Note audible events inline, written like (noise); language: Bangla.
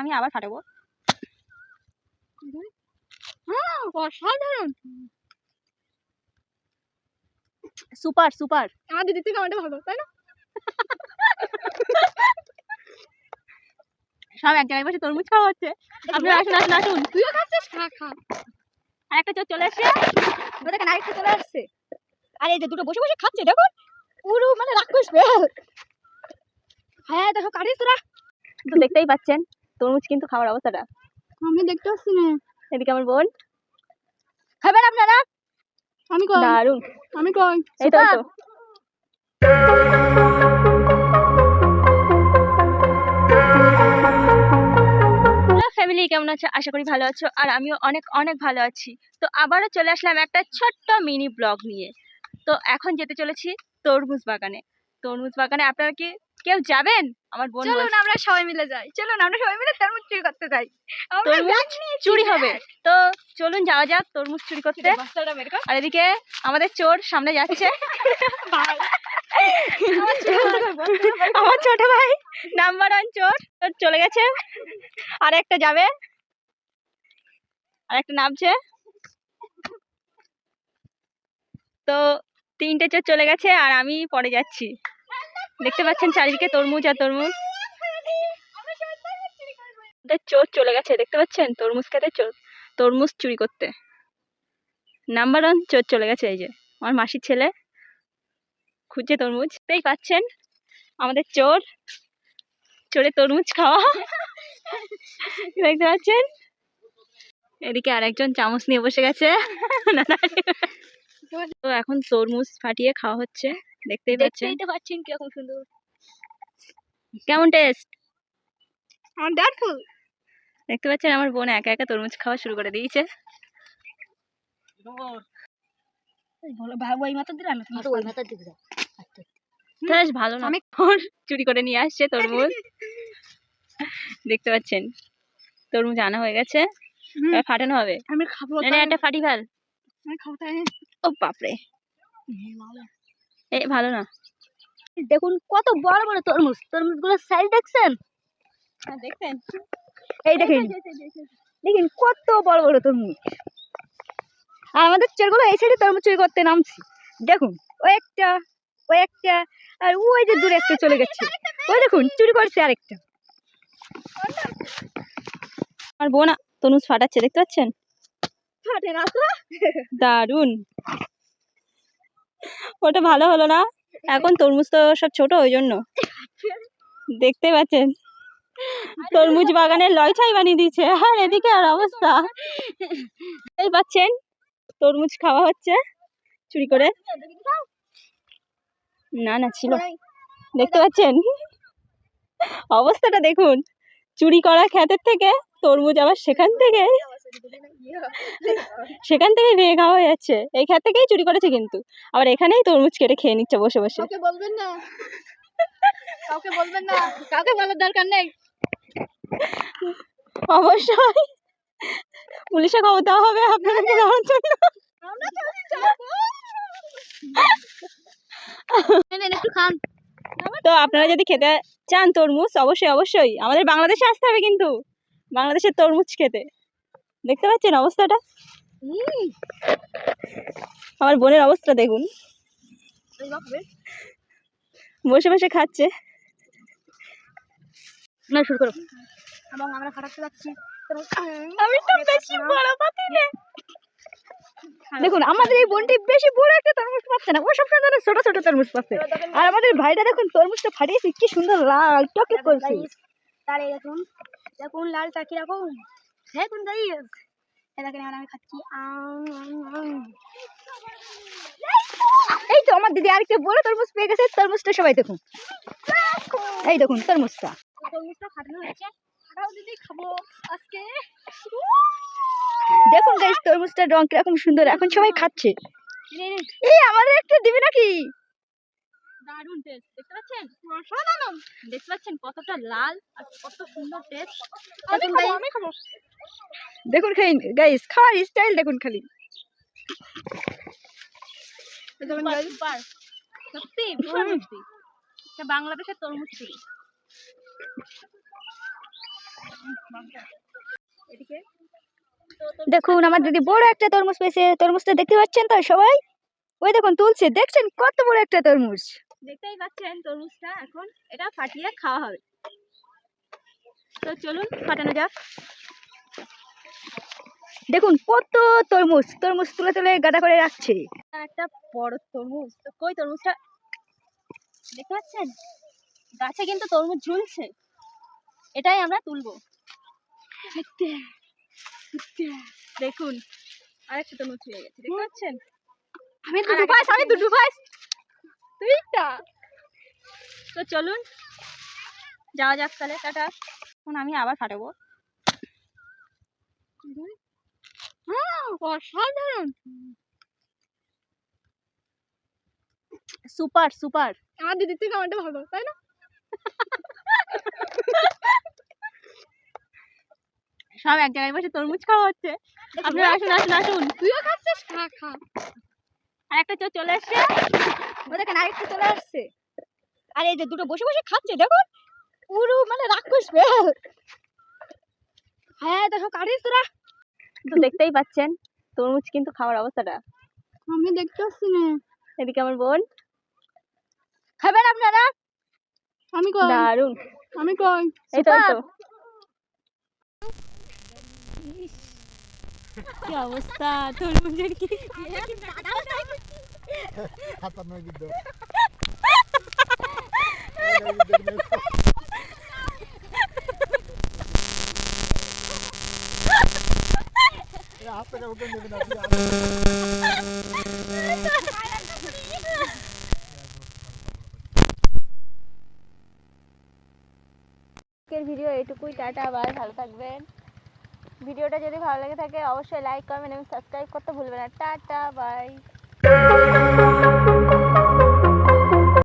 আমি আবার ফাটাবো। হ্যাঁ অসাধারণ। Super super. আমার দিদির থেকে আমারটা ভালো তাই না? সব এক জায়গায় বসে তরমুজ খাওয়া হচ্ছে। আপনারা আসুন আসুন আসুন। তুইও খাচ্ছিস? খা খা। আর একটা চোর চলে আসছে। ও দেখেন আরেকটা চলে আসছে। আর এই যে দুটো বসে বসে খাচ্ছে দেখুন। পুরো মানে রাক্ষস বেল হ্যাঁ দেখো কাটিস তোরা। তো দেখতেই পাচ্ছেন। তরমুজ কিন্তু খাওয়ার অবস্থাটা। আমি দেখতে পাচ্ছি না। এদিকে আমার বোন। খাবেন আপনারা? আমি কই? দারুণ আমি কই? এই তো তো। ফ্যামিলি কেমন আছো? আশা করি ভালো আছো। আর আমিও অনেক অনেক ভালো আছি। তো আবারও চলে আসলাম একটা ছোট্ট মিনি ব্লগ নিয়ে। তো এখন যেতে চলেছি তরমুজ বাগানে। তরমুজ বাগানে আপনারা কি কেউ যাবেন? আমার বোন চলুন আমরা সবাই মিলে যাই। চলুন আমরা সবাই মিলে তরমুজ চুরি করতে যাই। তরমুজ চুরি হবে। তো চলুন যাওয়া যাক তরমুজ চুরি করতে। আর এদিকে আমাদের চোর সামনে যাচ্ছে। আমার ছোট ভাই। নাম্বার ওয়ান চোর। তোর চলে গেছে। আর একটা যাবে। আর একটা নামছে। তো তিনটে চোর চলে গেছে আর আমি পরে যাচ্ছি। দেখতে পাচ্ছেন চারিদিকে তরমুজ আর তরমুজ। চোর চলে গেছে, দেখতে পাচ্ছেন? তরমুজ খেতে চোর। তরমুজ চুরি করতে। নাম্বার ওয়ান চোর চলে গেছে এই যে। আমার মাসির ছেলে খুঁজছে তরমুজ। তাই পাচ্ছেন? আমাদের চোর। চোরে তরমুজ খাওয়া। দেখতে পাচ্ছেন? এদিকে আরেকজন চামচ নিয়ে বসে গেছে। (laughs) তো এখন তরমুজ ফাটিয়ে খাওয়া হচ্ছে। দেখতেই পাচ্ছেন। দেখতেই তো পাচ্ছেন কীরকম সুন্দর। কেমন টেস্ট ওয়ান্ডারফুল দেখতে পাচ্ছেন আমার বোন একা একা তরমুজ খাওয়া শুরু করে দিয়েছে। বলো ভাই ওই মাথা দিলাম আচ্ছা, বেশ ভালো না। আমি- চুরি করে নিয়ে আসছে তরমুজ। দেখতে পাচ্ছেন তরমুজ আনা হয়ে গেছে। ফাটানো হবে। আমি খাব না না একটা ফাটি ফেল। আমি খাব তাই ও বাপরে। এ ভালো না। দেখুন কত বড় বড় তরমুজ। তরমুজগুলোর সাইজ দেখছেন? হ্যাঁ, দেখছেন। এই দেখেন। দেখেন কত বড় বড় তরমুজ। আর আমাদের চোরগুলো এই সাইডে তরমুজ চুরি করতে নামছি। দেখুন ওই একটা ওই একটা আর ওই যে দূরে একটা চলে গেছে। ওই দেখুন চুরি করছে আরেকটা। আর বোনা তরমুজ ফাটাচ্ছে দেখতে পাচ্ছেন? ফাটে না তো। দারুণ ওটা ভালো হলো না। এখন তরমুজ তো সব ছোট, ওই জন্য। দেখতে পাচ্ছেন? তরমুজ বাগানে লয় ছাই বানিয়ে দিয়েছে। আর এদিকে আর অবস্থা। এই পাচ্ছেন? তরমুজ খাওয়া হচ্ছে চুরি করে। না না, ছিল। দেখতে পাচ্ছেন? অবস্থাটা দেখুন। চুরি করা ক্ষেতের থেকে, তরমুজ আবার সেখান থেকে। সেখান থেকে ভেঙে খাওয়া হয়ে যাচ্ছে এই ক্ষেত থেকেই চুরি করেছে কিন্তু। আবার এখানেই তরমুজ কেটে খেয়ে নিচ্ছে বসে বসে। কাউকে বলবেন না। কাউকে বলবেন না। কাউকে বলার দরকার নেই। অবশ্যই। পুলিশে খবর দেওয়া হবে আপনাদেরকে যাওয়ার জন্য। নেন একটু খান। তো আপনারা যদি খেতে চান তরমুজ অবশ্যই অবশ্যই। আমাদের বাংলাদেশে আসতে হবে কিন্তু। বাংলাদেশের তরমুজ খেতে। দেখতে পাচ্ছেন অবস্থাটা? আমার বোনের অবস্থা দেখুন। বসে বসে খাচ্ছে। না শুরু করো। এবং আমরা যাচ্ছি। আমি তো বেশি বড় পাতিলে দেখুন আমাদের এই বোনটি বেশি বড় একটা তরমুজ পাচ্ছে না। ও সবসময় ধরে ছোট ছোট তরমুজ পাচ্ছে। আর আমাদের ভাইটা দেখুন তরমুজটা ফাটিয়েছে। কি সুন্দর লাল টকটক করছে। তারে দেখুন। দেখুন লালটা কীরকম। দেখুন গাইস এই দেখেন এবার আমি খাচ্ছি আম, আম, আম। এই তো আমার দিদি আরেকটা বড় তরমুজ পেয়ে গেছে তরমুজটা সবাই দেখুন এই দেখুন তরমুজটা তরমুজটা ফাটানো হচ্ছে দিদি খাব আজকে দেখুন গাইস তরমুজটার রং কীরকম সুন্দর এখন সবাই খাচ্ছে এই আমাদের একটা দিবে নাকি দারুণ টেস্ট দেখতে পাচ্ছেন দেখতে পাচ্ছেন কতটা লাল আর কত সুন্দর টেস্ট দেখুন guys, দেখুন খাই গাইস খাওয়ার স্টাইল দেখুন খালি। বাংলাদেশের তরমুজ এদিকে। দেখুন আমার দিদি বড় একটা তরমুজ পেয়েছে। তরমুজটা দেখতে পাচ্ছেন তো সবাই? ওই দেখুন তুলছে। দেখছেন কত বড় একটা তরমুজ? দেখতেই পাচ্ছেন তরমুজটা এখন। এটা ফাটিয়ে খাওয়া হবে। তো চলুন ফাটানো যাক। দেখুন কত তরমুজ তরমুজ তুলে তুলে গাদা করে রাখছে। একটা বড় তরমুজ। তো কই তরমুজটা? দেখতে পাচ্ছেন? গাছে কিন্তু তরমুজ ঝুলছে। এটাই আমরা তুলবো। দেখুন। আরেকটা তরমুজ হয়ে গেছে। দেখতে পাচ্ছেন? আমি দুটো পাইস আমি দুটো পাইস তুইটা তো চলুন যাওয়া যাক তাহলে। টাটা। এখন আমি আবার ফাটাবো। অসাধারণ। Super super. আমার দিদির থেকে আমারটা ভালো তাই না? সব এক জায়গায় বসে তরমুজ খাওয়া হচ্ছে। আপনারা আসুন আসুন আসুন। তুইও খাচ্ছিস? খা খা। আর একটা চোর চলে এসছে ও দেখেন আরেকটা চলে আসছে। আর এই যে দুটো বসে বসে খাচ্ছে দেখুন। পুরো মানে রাক্ষস হ্যাঁ দেখো কাটিস তোরা। তো দেখতেই পাচ্ছেন তরমুজ কিন্তু খাওয়ার অবস্থাটা। আমি দেখতে পাচ্ছি না। এদিকে আমার বোন। খাবেন আপনারা? আমি কই? দারুণ আমি কই? এই তো কি অবস্থা? তরমুজের কি? হাতার নয় বিদ্য ভিডিও এটুকুই টাটা আবার ভালো থাকবেন। ভিডিওটা যদি ভালো লেগে থাকে, অবশ্যই লাইক কমেন্ট এবং সাবস্ক্রাইব করতে ভুলবেন না। Tata, bye.